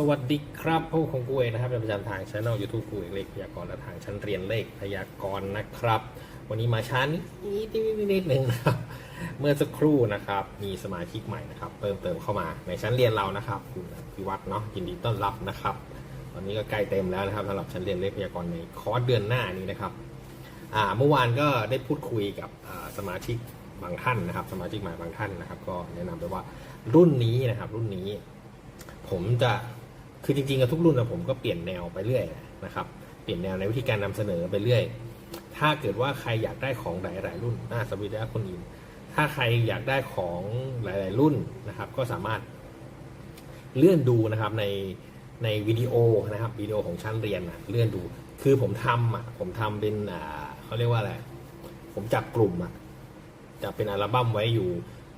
สวัสดีครับพวกของกูเองนะครับเป็นประจำทางช่องยูทูบกูเอกเลขพยากรณ์และทางชั้นเรียนเลขพยากรณ์นะครับ วันนี้มาช้านิดนิดนึงนะครับเมื่อสักครู่นะครับ มีสมาชิกใหม่นะครับเติมเติมเข้ามาในชั้นเรียนเรานะครับคุณพิวัฒน์เนาะยินดีต้อนรับนะครับตอนนี้ก็ใกล้เต็มแล้วนะครับสำหรับชั้นเรียนเลขพยากรณ์ในคอร์สเดือนหน้านี้นะครับอ่าเมื่อวานก็ได้พูดคุยกับสมาชิกบางท่านนะครับ สมาชิกใหม่บางท่านนะครับ ก็แนะนำไปว่ารุ่นนี้นะครับ รุ่นนี้ผมจะ คือจริงๆกับทุกรุ่นนะผมก็เปลี่ยนแนวไปเรื่อยนะครับเปลี่ยนแนวในวิธีการนำเสนอไปเรื่อย ถ้าเกิดว่าใครอยากได้ของหลายๆรุ่นอ่าสวิตช์คนอื่นถ้าใครอยากได้ของหลาย ๆ รุ่นนะครับ ก็สามารถเลื่อนดูนะครับในในวิดีโอนะครับวิดีโอของชั้นเรียนนะเลื่อนดู คือผมทำอะผมทำเป็นอ่าเขาเรียกว่าอะไร ผมจับกลุ่มอะจะเป็นอัลบั้มไว้อยู่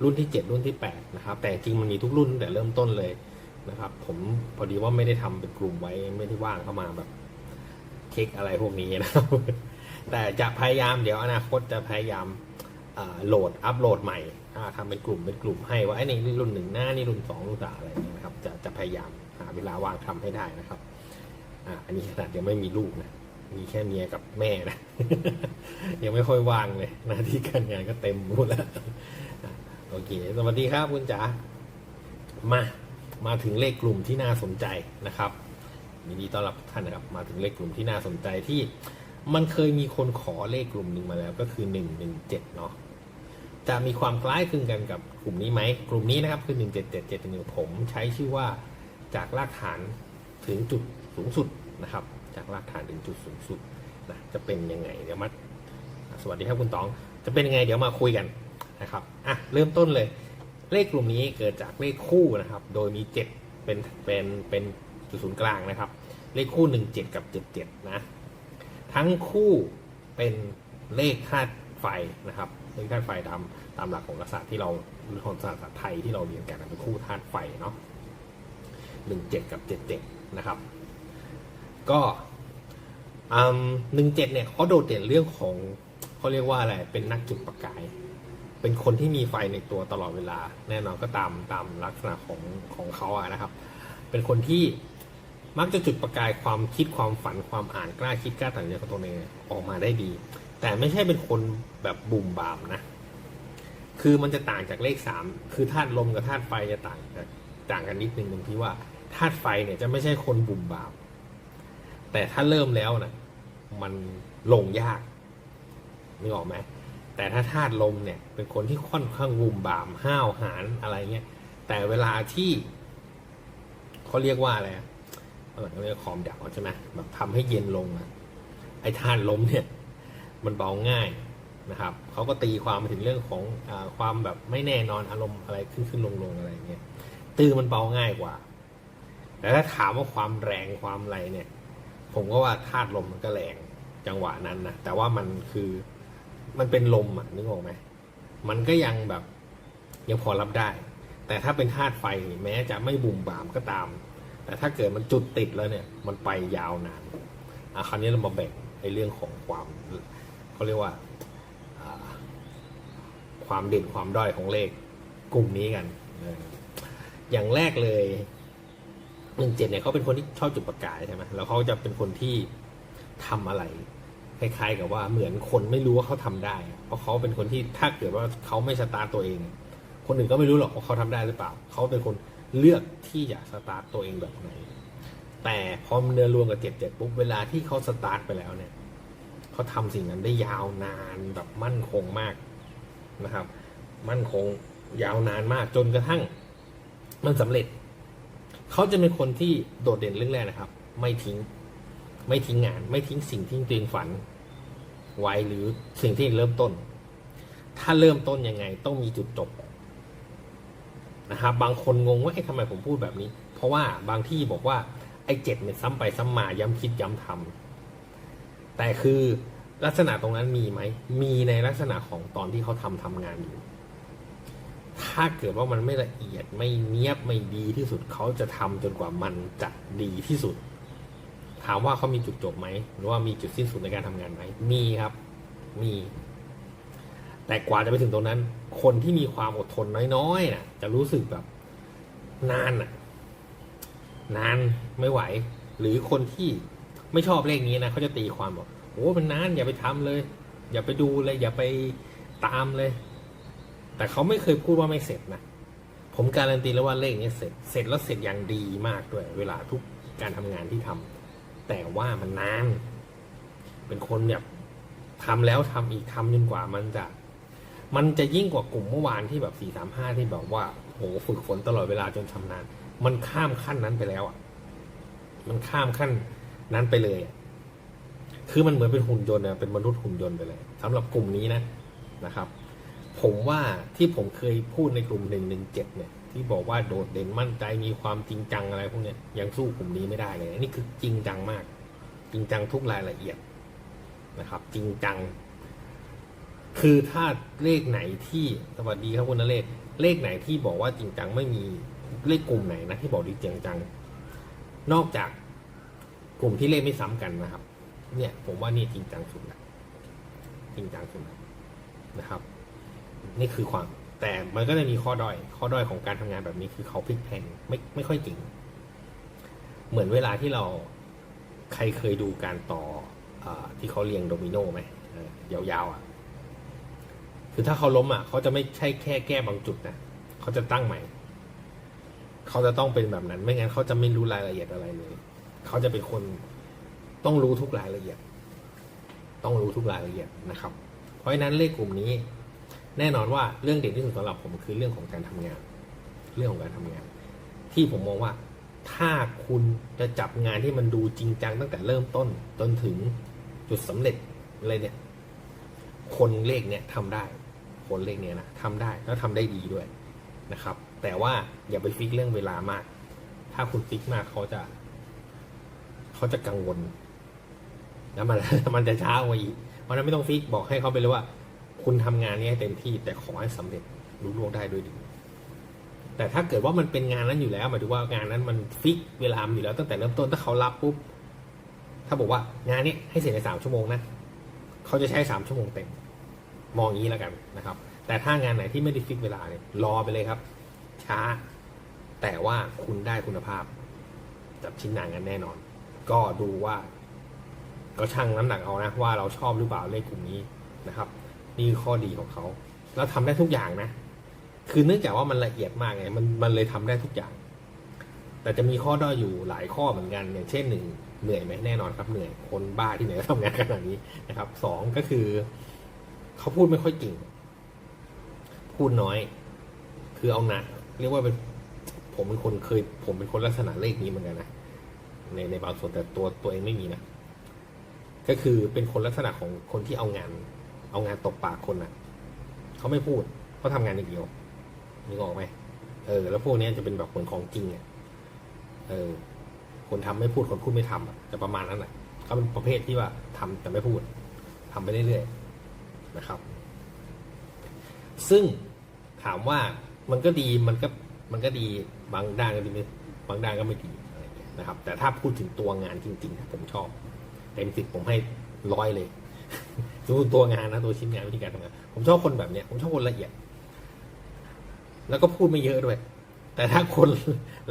รุ่นที่ 7 รุ่นที่8นะครับแต่จริงมันมีทุกรุ่นตั้งแต่เริ่มต้นเลย นะครับ ผมพอดีว่าไม่ได้ทำเป็นกลุ่มไว้ไม่ได้ว่างเข้ามาแบบเช็คอะไรพวกนี้นะครับแต่จะพยายามเดี๋ยวอนาคตจะพยายามโหลดอัปโหลดใหม่อ่าทำเป็นกลุ่มเป็นกลุ่มให้ว่าไอ้นี่รุ่นหนึ่งหน้านี่รุ่นสองรุ่นสามอะไรอย่างเงี้ยนะครับ จะจะพยายามหาเวลาว่างทำให้ได้นะครับอ่าอันนี้ขนาดยังไม่มีลูกนะมีแค่เมียกับแม่นะยังไม่ค่อยว่างเลยหน้าที่การงานก็เต็มหมดแล้วโอเค สวัสดีครับคุณจ๋ามา มาถึงเลขกลุ่มที่น่าสนใจนะครับยินดีต้อนรับทุกท่านนะครับมาถึงเลขกลุ่มที่น่าสนใจที่มันเคยมีคนขอเลขกลุ่มหนึ่งมาแล้วก็คือหนึ่งหนึ่งเจ็ดเนาะจะมีความคล้ายคลึงกันกับกลุ่มนี้ไหมกลุ่มนี้นะครับคือหนึ่งเจ็ดเจ็ดเจ็ดหนึ่งผมใช้ชื่อว่าจากรากฐานถึงจุดสูงสุดนะครับ จากรากฐานถึงจุดสูงสุดนะจะเป็นยังไงเดี๋ยวมาสวัสดีครับคุณตอง จะเป็นยังไงเดี๋ยวมาคุยกันนะครับอะเริ่มต้นเลย เลขกลุ่มนี้เกิดจากเลขคู่นะครับ โดยมี 7 เป็นเป็นเป็นจุดศูนย์กลางนะครับ เลขคู่ 1 7 กับ 77 นะ ทั้งคู่เป็นเลขธาตุไฟนะครับเลขธาตุไฟตามตามหลักของศาสตร์ที่เราหรือของศาสตร์ไทยที่เราเรียนกันเป็นคู่ธาตุไฟเนาะ1 7 กับ 77 นะครับ ก็หนึ่งเจ็ดเนี่ยเขาโดดเด่นเรื่องของเขาเรียกว่าอะไรเป็นนักจุดประกาย เป็นคนที่มีไฟในตัวตลอดเวลา แน่นอนก็ตามตามลักษณะของของเขาอะนะครับ เป็นคนที่มักจะจุดประกายความคิดความฝันความอ่านกล้าคิดกล้าตัดสินใจของตัวเองออกมาได้ดี แต่ไม่ใช่เป็นคนแบบบุ่มบามนะ คือมันจะต่างจากเลขสามคือธาตุลมกับธาตุไฟจะต่างกันต่างกันนิดนึงตรงที่ว่าธาตุไฟเนี่ยจะไม่ใช่คนบุ่มบาม แต่ถ้าเริ่มแล้วนะมันลงยากนึกออกไหม แต่ถ้าธาตุลมเนี่ยเป็นคนที่ค่อนข้างวุ่มบามห้าวหาญอะไรเงี้ยแต่เวลาที่เขาเรียกว่าอะไรอะเขาเรียกคอมดับใช่ไหมแบบทำให้เย็นลงอะไอ้ธาตุลมเนี่ย มันเบาง่ายนะครับเขาก็ตีความมาถึงเรื่องของอความแบบไม่แน่นอนอารมณ์อะไรขึ้นขึ้นลงลงอะไรเงี้ยตื้อมันเบาง่ายกว่า แต่ถ้าถามว่าความแรงความอะไรเนี่ย ผมก็ว่าธาตุลมมันก็แรงจังหวะนั้นนะแต่ว่ามันคือ มันเป็นลมอะนึกออกไหมมันก็ยังแบบยังพอรับได้ แต่ถ้าเป็นธาตุไฟแม้จะไม่บุ่มบามก็ตาม แต่ถ้าเกิดมันจุดติดแล้วเนี่ย มันไปยาวนานอะคราวนี้เรามาแบ่งในเรื่องของความเขาเรียกว่าความเด่นความด้อยของเลขกลุ่มนี้กันอออย่างแรกเลยหนึ่งเจ็ดเนี่ยเขาเป็นคนที่ชอบจุดประกายใช่ไหมแล้วเขาจะเป็นคนที่ทำอะไร คล้ายๆกับว่าเหมือนคนไม่รู้ว่าเขาทำได้ เพราะเขาเป็นคนที่ถ้าเกิดว่าเขาไม่สตาร์ตตัวเอง คนอื่นก็ไม่รู้หรอกว่าเขาทำได้หรือเปล่า เขาเป็นคนเลือกที่จะสตาร์ตตัวเองแบบไหน แต่พอมันเดินรวมกับเจ็ดเจ็ดปุ๊บเวลาที่เขาสตาร์ทไปแล้วเนี่ยเขาทำสิ่งนั้นได้ยาวนานแบบมั่นคงมากนะครับ มั่นคงยาวนานมากจนกระทั่ง มันสำเร็จ เขาจะเป็นคนที่โดดเด่นเรื่องแรกนะครับ ไม่ทิ้ง ไม่ทิ้งงาน ไม่ทิ้งสิ่งที่ตัวเองฝัน ไว้หรือสิ่งที่เริ่มต้น ถ้าเริ่มต้นยังไง ต้องมีจุดจบนะครับบางคนงงว่าไอ้ทำไมผมพูดแบบนี้ เพราะว่าบางที่บอกว่าไอ้เจ็ดเนี่ยซ้ำไปซ้ำมาย้ำคิดย้ำทำแต่คือลักษณะตรงนั้นมีไหม มีในลักษณะของตอนที่เขาทำทำงานอยู่ ถ้าเกิดว่ามันไม่ละเอียดไม่เนียบไม่ดีที่สุดเขาจะทำจนกว่ามันจะดีที่สุด ถามว่าเขามีจุดจบไหมหรือว่ามีจุดสิ้นสุดในการทำงานไหมมีครับ มี แต่กว่าจะไปถึงตรงนั้น คนที่มีความอดทนน้อยๆน่ะ จะรู้สึกแบบ นานน่ะ นานไม่ไหว หรือคนที่ไม่ชอบเลขนี้นะเขาจะตีความบอกโอ้มันนานอย่าไปทำเลย อย่าไปดูเลย อย่าไปตามเลย แต่เขาไม่เคยพูดว่าไม่เสร็จนะผมการันตีแล้วว่าเลขนี้เสร็จ เสร็จแล้วเสร็จอย่างดีมากด้วย เวลาทุกการทำงานที่ทำ แต่ว่ามันนาน เป็นคนแบบทำแล้วทำอีกทำจนกว่ามันจะ มันจะยิ่งกว่ากลุ่มเมื่อวานที่แบบสี่สามห้าที่แบบว่าโหฝึกฝนตลอดเวลาจนชำนาญ มันข้ามขั้นนั้นไปแล้วอะ มันข้ามขั้นนั้นไปเลย คือมันเหมือนเป็นหุ่นยนต์อะเป็นมนุษย์หุ่นยนต์ไปเลยสำหรับกลุ่มนี้นะนะครับ ผมว่าที่ผมเคยพูดในกลุ่มหนึ่งหนึ่งเจ็ดเนี่ย ที่บอกว่าโดดเด่นมั่นใจมีความจริงจังอะไรพวกเนี้ยยังสู้กลุ่มนี้ไม่ได้เลยนนี้คือจริงจังมาก จริงจังทุกรายละเอียดนะครับ จริงจัง คือถ้าเลขไหนที่สวัสดีครับคุณนเรศเลขไหนที่บอกว่าจริงจังไม่มีเลขกลุ่มไหนนะที่บอกดีจริงจัง นอกจากกลุ่มที่เลขไม่ซ้ำกันนะครับ เนี่ย ผมว่านี่จริงจังสุดละจริงจังสุดละนะครับ นี่คือความ แต่มันก็จะมีข้อด้อย ข้อด้อยของการทำงานแบบนี้คือเขาพลิกแพลงไม่ไม่ค่อยจริง เหมือนเวลาที่เราใครเคยดูการต่ออที่เขาเรียงโดมิโนไหมยาวๆอะคือถ้าเขาล้มอะเขาจะไม่ใช่แค่แก้บางจุดนะเขาจะตั้งใหม่ เขาจะต้องเป็นแบบนั้น ไม่งั้นเขาจะไม่รู้รายละเอียดอะไรเลยเขาจะเป็นคนต้องรู้ทุกรายละเอียด ต้องรู้ทุกรายละเอียดนะครับ เพราะฉะนั้นเลขกลุ่มนี้ แน่นอนว่าเรื่องเด่นที่สุดสำหรับผมคือเรื่องของการทำงาน เรื่องของการทำงาน ที่ผมมองว่าถ้าคุณจะจับงานที่มันดูจริงจังตั้งแต่เริ่มต้นจนถึงจุดสำเร็จอะไรเนี่ย คนเลขเนี่ยทำได้ คนเลขเนี่ยนะทำได้แล้วทำได้ดีด้วยนะครับ แต่ว่าอย่าไปฟิกเรื่องเวลามาก ถ้าคุณฟิกมากเขาจะ เขาจะกังวลแล้วมันมันจะช้ากว่าอีกเพราะฉะนั้นไม่ต้องฟิกบอกให้เขาไปเลยว่า คุณทำงานนี้ให้เต็มที่ แต่ขอให้สำเร็จรู้ล่วงได้ด้วยดี แต่ถ้าเกิดว่ามันเป็นงานนั้นอยู่แล้วหมายถึงว่างานนั้นมันฟิกเวลาอยู่แล้วตั้งแต่เริ่มต้นถ้าเขารับปุ๊บถ้าบอกว่างานนี้ให้เสร็จในสามชั่วโมงนะเขาจะใช้สามชั่วโมงเต็มมองอย่างนี้แล้วกันนะครับ แต่ถ้างานไหนที่ไม่ได้ฟิกเวลาเนี่ยรอไปเลยครับ ช้า แต่ว่าคุณได้คุณภาพจับชิ้นงานกันแน่นอน ก็ดูว่า ก็ชั่งน้ำหนักเอานะว่าเราชอบหรือเปล่าเลขกลุ่มนี้นะครับ นี่คือข้อดีของเขา แล้วทำได้ทุกอย่างนะ คือเนื่องจากว่ามันละเอียดมากไง มันมันเลยทำได้ทุกอย่าง แต่จะมีข้อด้อยอยู่หลายข้อเหมือนกันอย่างเช่นหนึ่งเหนื่อยไหมแน่นอนครับเหนื่อย คนบ้าที่ไหนก็ทำงานขนาดนี้นะครับสองก็คือ เขาพูดไม่ค่อยเก่ง พูดน้อย คือเอาหนะเรียกว่าเป็นผมเป็นคนเคย ผมเป็นคนลักษณะเลขนี้เหมือนกันนะในในบางส่วนแต่ตัวตัวเองไม่มีนะก็คือเป็นคนลักษณะของคนที่เอางาน เอางานตบปากคนน่ะเขาไม่พูดเขาทำงานอย่างเดียวนึกออกไหมเออ แล้วพวกนี้จะเป็นแบบคนของจริงอะเออ คนทำไม่พูดคนพูดไม่ทำอะจะประมาณนั้นแหละเขาเป็นประเภทที่ว่าทำแต่ไม่พูดทำไปเรื่อยๆนะครับ ซึ่งถามว่ามันก็ดีมันก็มันก็ดีบางด้านก็ดีไม่บางด้านก็ไม่ดีอะไรเงี้ยนะครับ แต่ถ้าพูดถึงตัวงานจริงๆผมชอบเต็มสิบผมให้ร้อยเลย ดูตัวงานนะตัวชิ้นงานวิธีการทำงานผมชอบคนแบบเนี้ยผมชอบคนละเอียด แล้วก็พูดไม่เยอะด้วย แต่ถ้าคน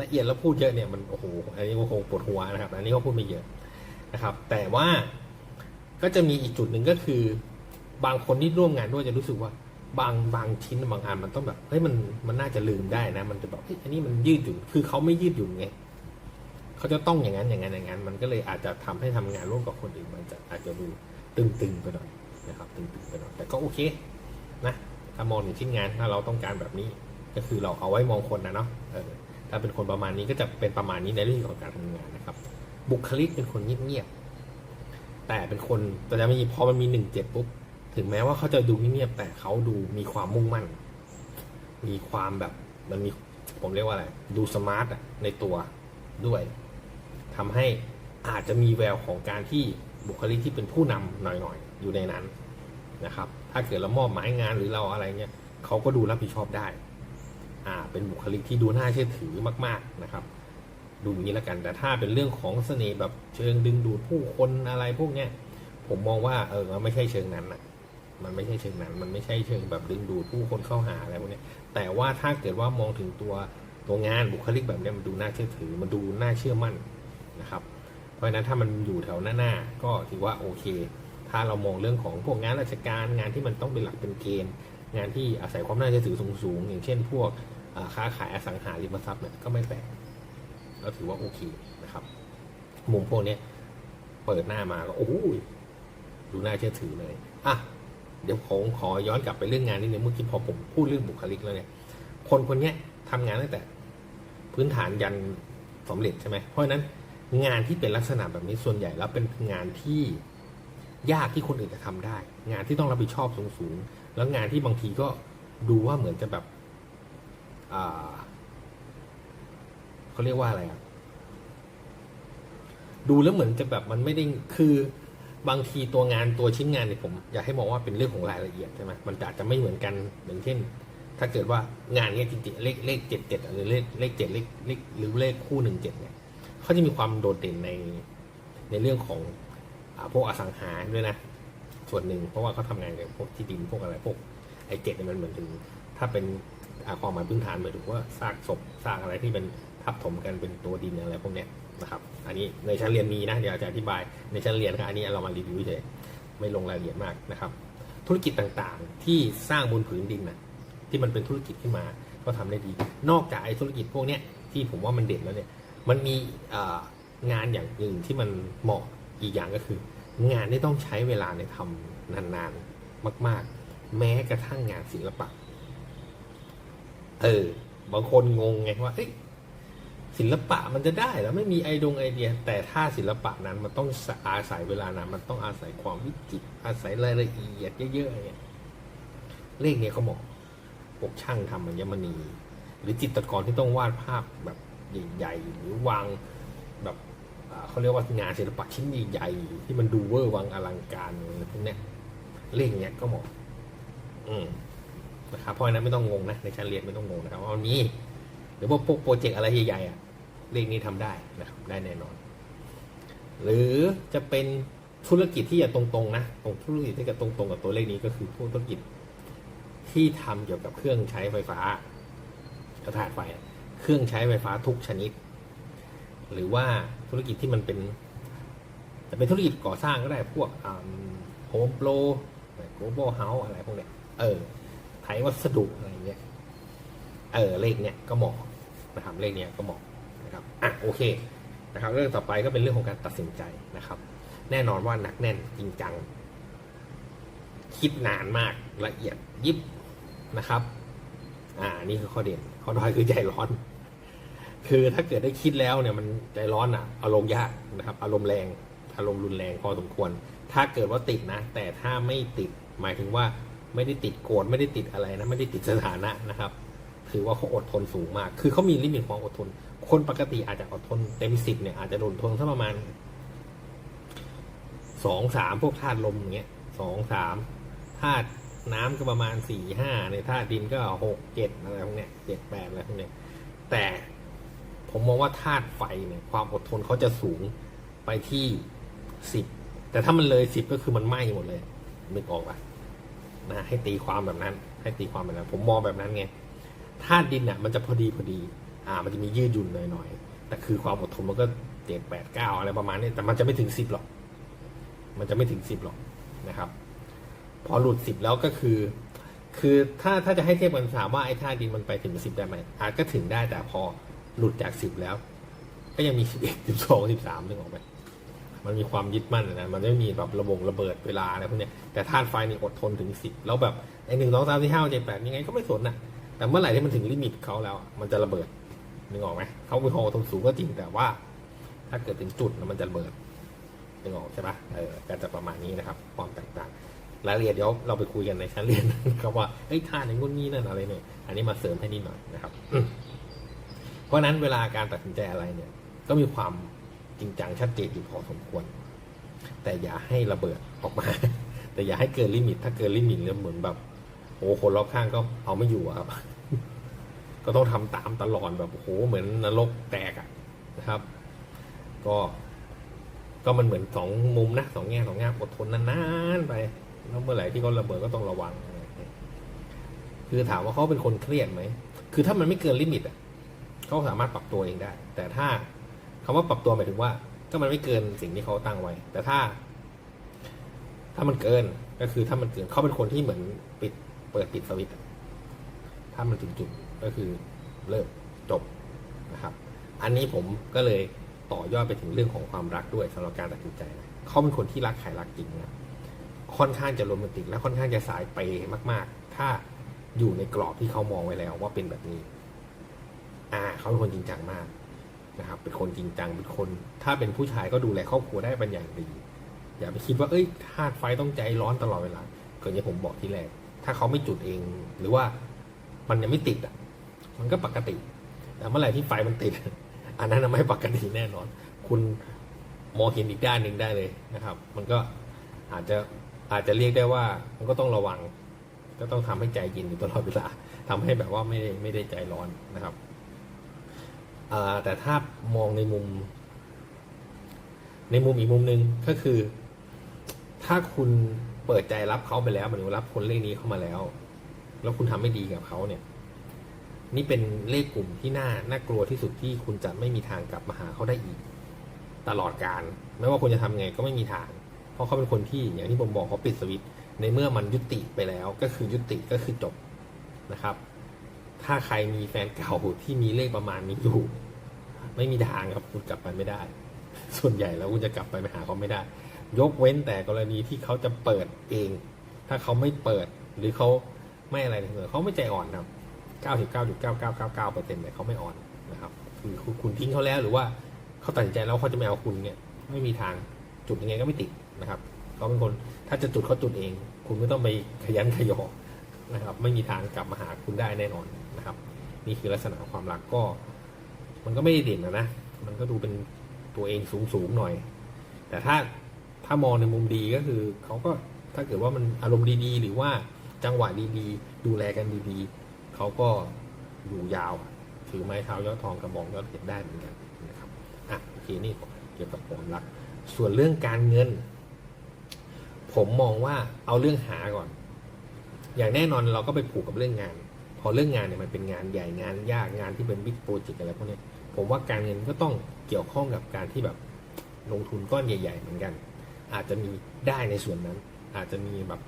ละเอียดแล้วพูดเยอะเนี่ยมันโอ้โหอันนี้ก็คงปวดหัวนะครับ อันนี้ก็พูดไม่เยอะนะครับ แต่ว่าก็จะมีอีกจุดหนึ่งก็คือ บางคนที่ร่วมงานด้วยจะรู้สึกว่า บางบางชิ้นบางอันมันต้องแบบเฮ้ยมันมันน่าจะลืมได้นะ มันจะแบบเฮ้ยอันนี้มันยืดหยุ่นคือเขาไม่ยืดหยุ่นไงเขาจะต้องอย่างนั้นอย่างนั้นอย่างนั้น มันก็เลยอาจจะทำให้ทำงานร่วมกับคนอื่นมันจะอาจจะดูตึงๆไปหน่อย นะครับตึงๆไปหน่อยแต่ก็โอเคนะถ้ามองถึงชิ้นงานถ้าเราต้องการแบบนี้ก็คือเราเอาไว้มองคนนะเนาะถ้าเป็นคนประมาณนี้ก็จะเป็นประมาณนี้ในเรื่องของการทำงานนะครับ บุคลิกเป็นคนเงียบๆแต่เป็นคนแต่จะมีพอมันมีหนึ่งเจ็ดปุ๊บถึงแม้ว่าเขาจะดูเงียบๆแต่เขาดูมีความมุ่งมั่น มีความแบบมันมีผมเรียกว่าอะไรดูสมาร์ทอะในตัวด้วยทำให้อาจจะมีแววของการที่บุคลิกที่เป็นผู้นำหน่อย อยู่ในนั้นนะครับ ถ้าเกิดเรามอบหมายงานหรือเราอะไรเงี้ยเขาก็ดูรับผิดชอบได้ อ่า เป็นบุคลิกที่ดูน่าเชื่อถือมาก ๆนะครับ ดูอย่างนี้แล้วกัน แต่ถ้าเป็นเรื่องของเสน่ห์แบบเชิงดึงดูดผู้คนอะไรพวกเนี้ย ผมมองว่าเออมันไม่ใช่เชิงนั้นนะมันไม่ใช่เชิงนั้น มันไม่ใช่เชิงแบบดึงดูดผู้คนเข้าหาอะไรพวกเนี้ยแต่ว่าถ้าเกิดว่ามองถึงตัวตัวงานบุคลิกแบบนี้มันดูน่าเชื่อถือ มันดูน่าเชื่อมั่นนะครับ เพราะฉะนั้นถ้ามันอยู่แถวหน้าๆก็ถือว่าโอเค ถ้าเรามองเรื่องของพวกงานราชการงานที่มันต้องเป็นหลักเป็นเกณฑ์ งานที่อาศัยความน่าเชื่อถือสูงๆอย่างเช่น พวกค้าขายอสังหาริมทรัพย์เนี่ยก็ไม่แปลกก็ถือว่าโอเคนะครับ มุมพวกนี้เปิดหน้ามาก็โอ้โหดูน่าเชื่อถือเลยอะเดี๋ยวผมขอย้อนกลับไปเรื่องงานนิดนึงเมื่อกี้พอผมพูดเรื่องบุคลิกแล้วเนี่ย คนคนนี้ทำงานตั้งแต่ พื้นฐานยันสำเร็จใช่ไหมเพราะฉะนั้นงานที่เป็นลักษณะแบบนี้ส่วนใหญ่แล้วเป็นงานที่ ยากที่คนอื่นจะทำได้ งานที่ต้องรับผิดชอบสูงๆแล้วงานที่บางทีก็ดูว่าเหมือนจะแบบเขาเรียกว่าอะไรอะดูแล้วเหมือนจะแบบมันไม่ได้คือบางทีตัวงานตัวชิ้นงานเนี่ยผม อยากให้มองว่าเป็นเรื่องของรายละเอียดใช่ไหมมันอาจจะไม่เหมือนกันอย่างเช่น ถ้าเกิดว่างานเนี้ยจริงๆเลขเลขเจ็ดเจ็ดหรือเลขเลขเจ็ดเลขเลขหรือเลขคู่หนึ่งเจ็ดเนี่ยเขาจะมีความโดดเด่นในในเรื่องของ พวกอสังหาด้วยนะ ส่วนหนึ่งเพราะว่าเขาทำงานกับพวกที่ดินพวกอะไรพวกไอเจ็ดเนี่ยมันเหมือนถึง ถ้าเป็นความหมายพื้นฐานหมายถึงว่าซากศพซากอะไรที่เป็นทับถมกันเป็นตัวดินอะไรพวกเนี้ยนะครับ อันนี้ในชั้นเรียนมีนะ เดี๋ยวจารย์อธิบายในชั้นเรียนครับอันนี้เรามารีวิวเฉยไม่ลงรายละเอียดมากนะครับ ธุรกิจต่างๆ ที่สร้างบนผืนดินนะที่มันเป็นธุรกิจขึ้นมาก็ทำได้ดี นอกจากไอ้ธุรกิจพวกเนี้ยที่ผมว่ามันเด่นแล้วเนี่ย มันมีงานอย่างอื่นที่มันเหมาะ อีกอย่างก็คือ งานที่ต้องใช้เวลาในทำนานๆ มาก ๆ แม้กระทั่งงานศิลปะ เออ บางคนงงไงว่าเอศิลปะมันจะได้แล้วไม่มีไอดงไอเดีย แต่ถ้าศิลปะนั้นมันต้องอาศัยเวลานานมันต้องอาศัยความวิจิตรอาศัยรายละเอียดเยอะๆเนี่ยเลขเนี้ยเขาเหมาะพวกช่างทำอัญมณี หรือจิตรกรที่ต้องวาดภาพแบบใหญ่ๆหรือวาง เขาเรียกว่างานศิลปะชิ้นใหญ่ๆที่มันดูเวอร์วังอลังการอะไรพวกเนี้ยเลขเนี้ยก็เหมาะอืมนะครับเพราะฉะนั้นไม่ต้องงงนะในชั้นเรียนไม่ต้องงงนะครับว่ามันมีหรือว่าพวกโปรเจกต์อะไรใหญ่ๆอะเลขนี้ทำได้นะครับได้แน่นอน หรือจะเป็นธุรกิจที่จะตรงๆนะตรงธุรกิจที่จะตรงๆกับตัวเลขนี้ก็คือพวกธุรกิจที่ทำเกี่ยวกับเครื่องใช้ไฟฟ้ากระถาดไฟ เครื่องใช้ไฟฟ้าทุกชนิด หรือว่า ธุรกิจที่มันเป็นจะเป็นธุรกิจก่อสร้างก็ได้พวกโฮมโปรโกลบอลเฮาส์อะไรพวกเนี้ย เออไทยวัสดุอะไรเงี้ย เออเลขเนี้ยก็เหมาะนะครับเลขเนี้ยก็เหมาะนะครับ อะโอเคนะครับ เรื่องต่อไปก็เป็นเรื่องของการตัดสินใจนะครับ แน่นอนว่าหนักแน่นจริงจัง คิดนานมากละเอียดยิบนะครับ อ่า นี่คือข้อเด่นข้อด้อยคือใจร้อน คือถ้าเกิดได้คิดแล้วเนี่ยมันใจร้อนอะอารมณ์ยากนะครับ อารมณ์แรง อารมณ์รุนแรงพอสมควร ถ้าเกิดว่าติดนะ แต่ถ้าไม่ติดหมายถึงว่าไม่ได้ติดโกรธไม่ได้ติดอะไรนะ ไม่ได้ติดสถานะนะครับ ถือว่าเขาอดทนสูงมาก คือเขามีลิมิตความอดทน คนปกติอาจจะอดทนเต็มสิบเนี่ยอาจจะโดนทนสักประมาณสองสามพวกธาตุลมอย่างเงี้ยสองสามธาตุน้ำก็ประมาณสี่ห้าในธาตุดินก็หกเจ็ดอะไรพวกเนี้ยเจ็ดแปดอะไรพวกเนี้ยแต่ ผมมองว่าธาตุไฟเนี่ยความอดทนเขาจะสูงไปที่สิบแต่ถ้ามันเลยสิบก็คือมันไหม้หมดเลยนึกออกปะนะให้ตีความแบบนั้น ให้ตีความแบบนั้น ผมมองแบบนั้นไงธาตุดินอะมันจะพอดีพอดี อ่า มันจะมียืดหยุ่นหน่อยๆแต่คือความอดทนมันก็เจ็ดแปดเก้าอะไรประมาณนี้ แต่มันจะไม่ถึงสิบหรอก มันจะไม่ถึงสิบหรอกนะครับ พอหลุดสิบแล้วก็คือ คือถ้าถ้าจะให้เทียบกันถามว่าไอ้ท่าดินมันไปถึงสิบได้ไหมอาจก็ถึงได้แต่พอ หลุดจากสิบแล้ว ก็ยังมีสิบเอ็ดสิบสองสิบสามนึกออกไหมมันมีความยึดมั่นนะ มันไม่มีแบบระบงระเบิดเวลาอะไรพวกเนี้ย แต่ธาตุไฟนี่อดทนถึงสิบแล้วแบบไอ้หนึ่งสองสามสี่ห้าเจ็ดแปดยังไงก็ไม่สนนะแต่เมื่อไหร่ที่มันถึงลิมิตเขาแล้ว มันจะระเบิดนึกออกไหมเขามีความอดทนสูงก็จริงแต่ว่า ถ้าเกิดถึงจุดมันจะระเบิดนึกออกใช่ปะเออก็จะประมาณนี้นะครับ ความแตกต่างรายละเอียดเดี๋ยวเราไปคุยกันในชั้นเรียนนะครับว่าเอ้ยท่าไหนงุ่นงี้นั่นอะไรเนี่ยอันนี้มาเสริมให้นิดหน่อยนะครับ เพราะนั้นเวลาการตัดสินใจอะไรเนี่ย ก็มีความจริงจังชัดเจนอยู่พอสมควร แต่อย่าให้ระเบิดออกมา แต่อย่าให้เกินลิมิต ถ้าเกินลิมิตแล้วเหมือนแบบโอ้คนรอบข้างก็เอาไม่อยู่ครับ ก็ต้องทำตามตลอดแบบโอ้โหเหมือนนรกแตกอะนะครับ ก็ ก็มันเหมือนสองมุมนะสองแง่สองแง่อดทนนานๆไปแล้วเมื่อไหร่ที่เขาระเบิดก็ต้องระวัง คือถามว่าเขาเป็นคนเครียดไหม คือถ้ามันไม่เกินลิมิตอะ เขาสามารถปรับตัวเองได้ แต่ถ้าคำว่าปรับตัวหมายถึงว่าก็มันไม่เกินสิ่งที่เขาตั้งไว้ แต่ถ้า ถ้ามันเกินก็คือถ้ามันเกินเขาเป็นคนที่เหมือนปิด เปิดปิดสวิตถ้ามันถึงจุดก็คือเลิกจบนะครับ อันนี้ผมก็เลยต่อยอดไปถึงเรื่องของความรักด้วยสำหรับการตัดสินใจนะเขาเป็นคนที่รักใครรักจริงนะค่อนข้างจะโรแมนติกและค่อนข้างจะสายเปมาก ๆ ถ้าอยู่ในกรอบที่เขามองไว้แล้วว่าเป็นแบบนี้ อ่าเขาเป็นคนจริงจังมากนะครับ เป็นคนจริงจังเป็นคน ถ้าเป็นผู้ชายก็ดูแลครอบครัวได้เป็นอย่างดี อย่าไปคิดว่าเอ้ยธาตุไฟต้องใจร้อนตลอดเวลาเกิดอย่างผมบอกที่แรก ถ้าเขาไม่จุดเอง หรือว่ามันยังไม่ติดอะ มันก็ปกติ แต่เมื่อไหร่ที่ไฟมันติด อันนั้นไม่ปกติแน่นอน คุณมองเห็นอีกด้านหนึ่งได้เลยนะครับ มันก็อาจจะอาจจะเรียกได้ว่า มันก็ต้องระวัง ก็ต้องทำให้ใจเย็นอยู่ตลอดเวลาทำให้แบบว่าไม่ได้ไม่ได้ใจร้อนนะครับ แต่ถ้ามองในมุม ในมุมอีกมุมหนึ่งก็คือ ถ้าคุณเปิดใจรับเขาไปแล้วหมายถึงรับคนเลขนี้เข้ามาแล้ว แล้วคุณทำไม่ดีกับเขาเนี่ย นี่เป็นเลขกลุ่มที่น่าน่ากลัวที่สุดที่คุณจะไม่มีทางกลับมาหาเขาได้อีก ตลอดการไม่ว่าคุณจะทำไงก็ไม่มีทาง เพราะเขาเป็นคนที่อย่างที่ผมบอกเขาปิดสวิตในเมื่อมันยุติไปแล้ว ก็คือยุติก็คือจบนะครับ ถ้าใครมีแฟนเก่าที่มีเลขประมาณนี้อยู่ไม่มีทางครับคุณกลับไปไม่ได้ ส่วนใหญ่แล้วคุณจะกลับไปไปหาเขาไม่ได้ ยกเว้นแต่กรณีที่เขาจะเปิดเอง ถ้าเขาไม่เปิดหรือเขาไม่อะไรเลยเขาไม่ใจอ่อนครับ99.9999%เลยเขาไม่อ่อนนะครับคือคุณคุณทิ้งเขาแล้วหรือว่าเขาตัดสินใจแล้วเขาจะไม่เอาคุณเนี่ยไม่มีทางจุดยังไงก็ไม่ติดนะครับเขาเป็นคนถ้าจะจุดเขาจุดเอง คุณไม่ต้องไปขยันขยอนะครับ ไม่มีทางกลับมาหาคุณได้แน่นอน นะครับ นี่คือลักษณะของความรักก็ มันก็ไม่ได้เด่นนะนะ มันก็ดูเป็นตัวเองสูงสูงหน่อย แต่ถ้าถ้ามองในมุมดีก็คือเขาก็ถ้าเกิดว่ามันอารมณ์ดีๆ หรือว่าจังหวะดีๆ ดูแลกันดีๆเขาก็อยู่ยาวถือไม้เท้ายอดทองกระบองยอดเพชรได้เหมือนกันนะครับอะโอเคนี่เกี่ยวกับความรัก ส่วนเรื่องการเงิน ผมมองว่าเอาเรื่องหาก่อน อย่างแน่นอนเราก็ไปผูกกับเรื่องงาน พอเรื่องงานเนี่ยมันเป็นงานใหญ่งานยากงานที่เป็นบิ๊กโปรเจกต์อะไรพวกนี้ผมว่าการเงินก็ต้องเกี่ยวข้องกับการที่แบบลงทุนก้อนใหญ่ ๆ เหมือนกัน อาจจะมีได้ในส่วนนั้น อาจจะมีแบบ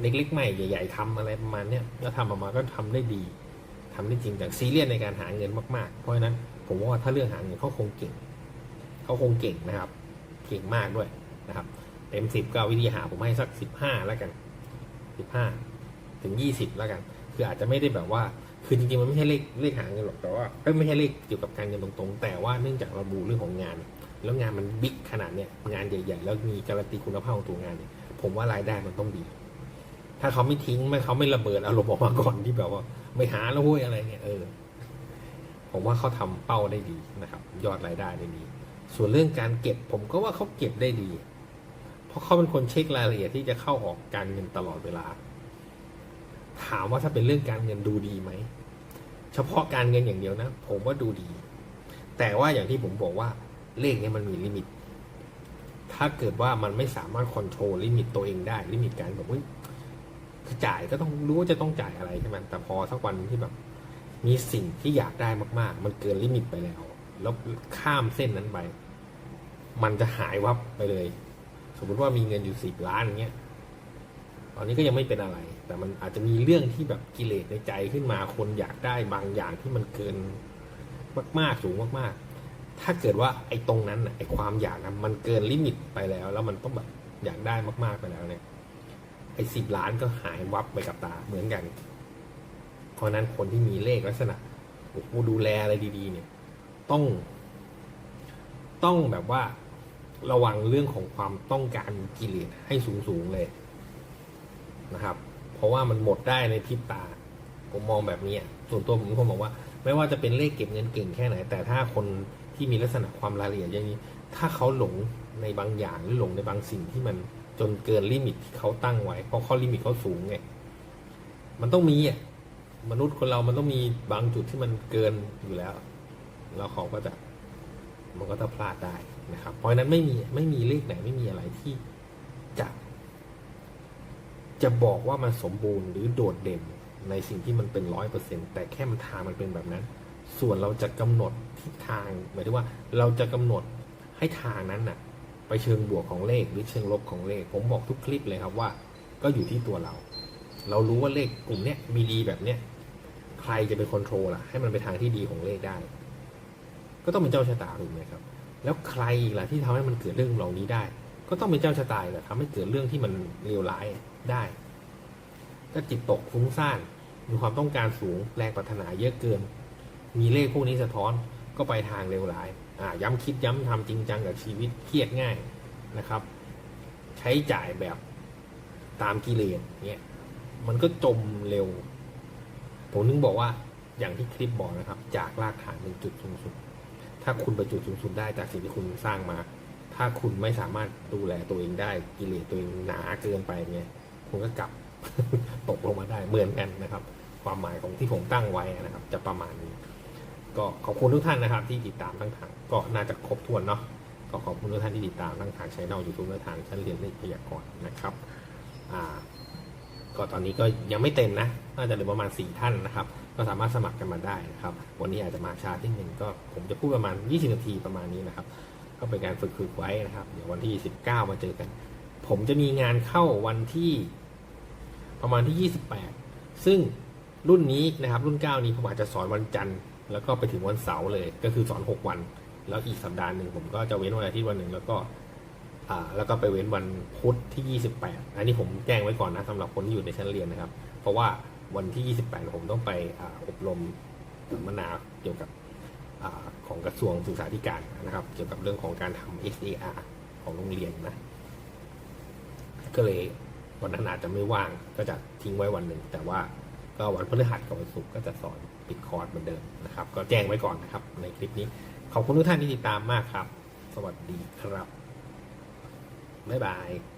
เล็กๆใหม่ใหญ่ ๆทำอะไรประมาณเนี้ยแล้วทำออกมาก็ทำได้ดีทำได้จริงจังซีเรียสในการหาเงินมากๆ เพราะฉะนั้นผมว่าถ้าเรื่องหาเงินเขาคงเก่งเขาคงเก่งนะครับ เก่งมากด้วยนะครับเต็มสิบก็เอาวิธีหาผมให้สักสิบห้าแล้วกันสิบห้าถึงยี่สิบแล้วกัน คืออาจจะไม่ได้แบบว่า คือจริงๆมันไม่ใช่เลขเลขหาเงินหรอกแต่ว่าไม่ใช่เลขเกี่ยวกับการเงินตรงๆ แต่ว่าเนื่องจากเราดูเรื่องของงาน แล้วงานมันบิ๊กขนาดเนี้ยงานใหญ่ ๆ แล้วมีการันตีคุณภาพของตัวงานเนี่ยผมว่ารายได้มันต้องดี ถ้าเขาไม่ทิ้งไม่เขาไม่ระเบิดอารมณ์ออกมาก่อนที่แบบว่า ไม่หาแล้วเว้ยอะไรเนี่ยเออผมว่าเขาทำเป้าได้ดีนะครับ ยอดรายได้ได้ดี ส่วนเรื่องการเก็บ ผมก็ว่าเขาเก็บได้ดี เพราะเขาเป็นคนเช็ครายละเอียดที่จะเข้าออกการเงินตลอดเวลา ถามว่าถ้าเป็นเรื่องการเงินดูดีไหม เฉพาะการเงินอย่างเดียวนะ ผมว่าดูดี แต่ว่าอย่างที่ผมบอกว่าเลขเนี้มันมีลิมิต ถ้าเกิดว่ามันไม่สามารถคอนโทรลลิมิตตัวเองได้ ลิมิตการแบบเฮ้ยคือจ่ายก็ต้องรู้ว่าจะต้องจ่ายอะไรใช่ไหมแต่พอสักวันที่แบบ มีสิ่งที่อยากได้มากๆ มันเกินลิมิตไปแล้ว แล้วข้ามเส้นนั้นไป มันจะหายวับไปเลย สมมติว่ามีเงินอยู่สิบล้านอย่างเงี้ย ตอนนี้ก็ยังไม่เป็นอะไร แต่มันอาจจะมีเรื่องที่แบบกิเลสในใจขึ้นมาคนอยากได้บางอย่างที่มันเกินมากๆสูงมากๆ ถ้าเกิดว่าไอ้ตรงนั้นไอ้ความอยากนะมันเกินลิมิตไปแล้ว แล้วมันต้องแบบอยากได้มากๆไปแล้วเนี่ยไอ้สิบล้านก็หายวับไปกับตาเหมือนกัน เพราะฉะนั้นคนที่มีเลขลักษณะโอ้โหดูแลอะไรดีๆ เนี่ย ต้อง ต้องแบบว่าระวังเรื่องของความต้องการกิเลสให้สูงๆเลย นะครับ เพราะว่ามันหมดได้ในพริบตา ผมมองแบบนี้ ส่วนตัวผมผมบอกว่า ไม่ว่าจะเป็นเลขเก็บเงินเก่งแค่ไหน แต่ถ้าคนที่มีลักษณะความรายละเอียดอย่างนี้ ถ้าเขาหลงในบางอย่างหรือหลงในบางสิ่งที่มันจนเกินลิมิตที่เขาตั้งไว้ เพราะเขาลิมิตเขาสูงไงมันต้องมีอะมนุษย์คนเรามันต้องมีบางจุดที่มันเกินอยู่แล้วแล้วเขาก็จะมันก็จะพลาดได้นะครับ เพราะนั้นไม่มีไม่มีเลขไหนไม่มีอะไรที่ จะบอกว่ามันสมบูรณ์หรือโดดเด่นในสิ่งที่มันเป็นร้อยเปอร์เซ็นแต่แค่มันทางมันเป็นแบบนั้น ส่วนเราจะกำหนดทิศทางหมายถึงว่าเราจะกำหนดให้ทางนั้นน่ะ ไปเชิงบวกของเลขหรือเชิงลบของเลข ผมบอกทุกคลิปเลยครับว่า ก็อยู่ที่ตัวเรา เรารู้ว่าเลขกลุ่มเนี้ยมีดีแบบเนี้ยใครจะเป็นคอนโทรลล่ะให้มันไปทางที่ดีของเลขได้ ก็ต้องเป็นเจ้าชะตาถูกไหมครับ แล้วใครอีกล่ะที่ทำให้มันเกิดเรื่องเหล่านี้ได้ ก็ต้องเป็นเจ้าชะตาแหละทำให้เกิดเรื่องที่มันเลวร้าย ได้ ก็จิตตกฟุ้งซ่านมีความต้องการสูงแรงปรารถนาเยอะเกิน มีเลขพวกนี้สะท้อนก็ไปทางเลวร้ายอ่าย้ำคิดย้ำทำจริงจังกับชีวิตเครียดง่ายนะครับ ใช้จ่ายแบบตามกิเลสเนี่ยมันก็จมเร็ว ผมนึงบอกว่าอย่างที่คลิปบอกนะครับ จากรากฐานเป็นจุดสูงสุด ถ้าคุณไปจุดสูงสุดได้จากสิ่งที่คุณสร้างมา ถ้าคุณไม่สามารถดูแลตัวเองได้กิเลสตัวเองหนาเกินไปเนี่ย คุณก็กลับตกลงมาได้เหมือนกันนะครับ ความหมายของที่ผมตั้งไว้นะครับ จะประมาณนี้ ก็ขอบคุณทุกท่านนะครับ ที่ติดตามทั้งทางก็น่าจะครบถ้วนเนาะก็ขอบคุณทุกท่านที่ติดตามทั้งทางช่องยูทูบและทางชั้นเรียนเลขพยากรณ์นะครับอ่าก็ตอนนี้ก็ยังไม่เต็มนะ น่าจะเหลือประมาณ 4 ท่านนะครับ ก็สามารถสมัครกันมาได้นะครับ วันนี้อาจจะมาช้าที่หนึ่งก็ผมจะพูดประมาณ 20 นาทีประมาณนี้นะครับ ก็เป็นการฝึกฝึกไว้นะครับ เดี๋ยววันที่ 19 มาเจอกัน ผมจะมีงานเข้าวันที่ ประมาณที่ 28 ซึ่งรุ่นนี้นะครับรุ่น 9 นี้ผมอาจจะสอนวันจันทร์แล้วก็ไปถึงวันเสาร์เลย ก็คือสอน 6 วัน แล้วอีกสัปดาห์หนึ่งผมก็จะเว้นวันอาทิตย์วันหนึ่งแล้วก็อ่าแล้วก็ไปเว้นวันพุธที่ 28 อันนี้ผมแจ้งไว้ก่อนนะสำหรับคนที่อยู่ในชั้นเรียนนะครับ เพราะว่าวันที่ 28 ผมต้องไปออบรมสัมมนาเกี่ยวกับอาของกระทรวงศึกษาธิการนะครับ เกี่ยวกับเรื่องของการทำ SAR ของโรงเรียนนะ ก็เลย วันนั้นอาจจะไม่ว่างก็จะทิ้งไว้วันหนึ่ง แต่ว่าก็วันพฤหัสกับวันศุกร์ก็จะสอนปิดคอร์สเหมือนเดิมนะครับ ก็แจ้งไว้ก่อนนะครับ ในคลิปนี้ ขอบคุณทุกท่านที่ติดตามมากครับ สวัสดีครับ บ๊ายบาย